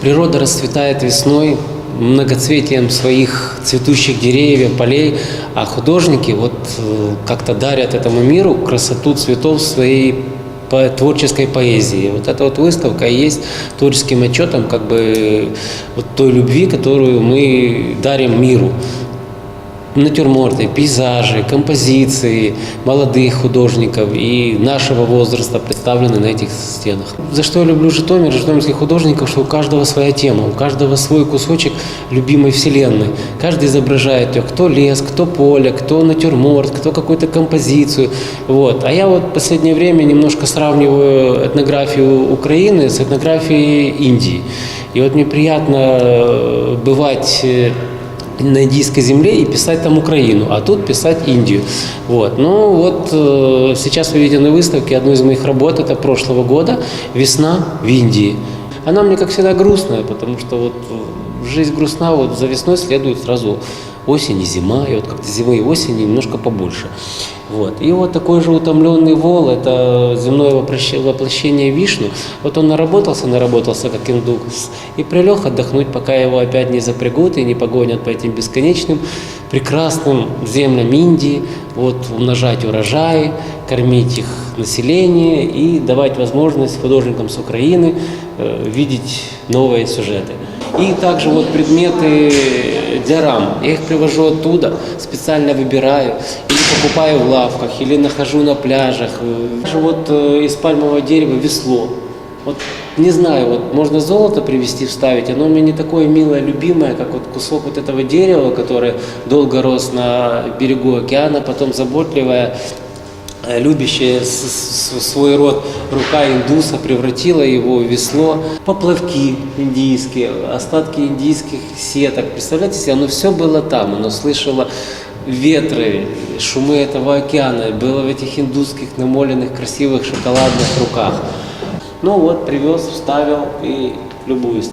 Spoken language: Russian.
Природа расцветает весной многоцветием своих цветущих деревьев, полей, а художники вот э, как-то дарят этому миру красоту цветов своей по- творческой поэзии. Вот эта вот выставка и есть творческим отчетом как бы вот той любви, которую мы дарим миру натюрморты, пейзажи, композиции молодых художников и нашего возраста представлены на этих стенах. За что я люблю Житомир, житомирских художников, что у каждого своя тема, у каждого свой кусочек любимой вселенной. Каждый изображает ее, кто лес, кто поле, кто натюрморт, кто какую-то композицию. Вот. А я вот в последнее время немножко сравниваю этнографию Украины с этнографией Индии. И вот мне приятно э, бывать э, на индийской земле и писать там Украину, а тут писать Индию. Вот. Ну вот э, сейчас вы видите на выставке одну из моих работ, это прошлого года, «Весна в Индии». Она мне, как всегда, грустная, потому что вот э, жизнь грустна, вот за весной следует сразу осень и зима, и вот как-то зимы и осени немножко побольше. Вот. И вот такой же утомленный вол, это земное воплощ- воплощение Вишну. Вот он наработался, наработался как индус, и прилег отдохнуть, пока его опять не запрягут и не погонят по этим бесконечным прекрасным землям Индии, вот, умножать урожаи, кормить их население и давать возможность художникам с Украины э, видеть новые сюжеты. И также вот предметы для рам. Я их привожу оттуда, специально выбираю, или покупаю в лавках, или нахожу на пляжах. Даже вот э, из пальмового дерева весло. Вот не знаю, вот можно золото привезти, вставить, оно у меня не такое милое, любимое, как вот кусок вот этого дерева, которое долго рос на берегу океана, потом заботливая любящая с- с- свой род рука индуса превратила его в весло. Поплавки индийские, остатки индийских сеток. Представляете себе, оно все было там, оно слышало ветры, шумы этого океана, было в этих индусских намоленных красивых шоколадных руках. Ну вот, привез, вставил и любуюсь.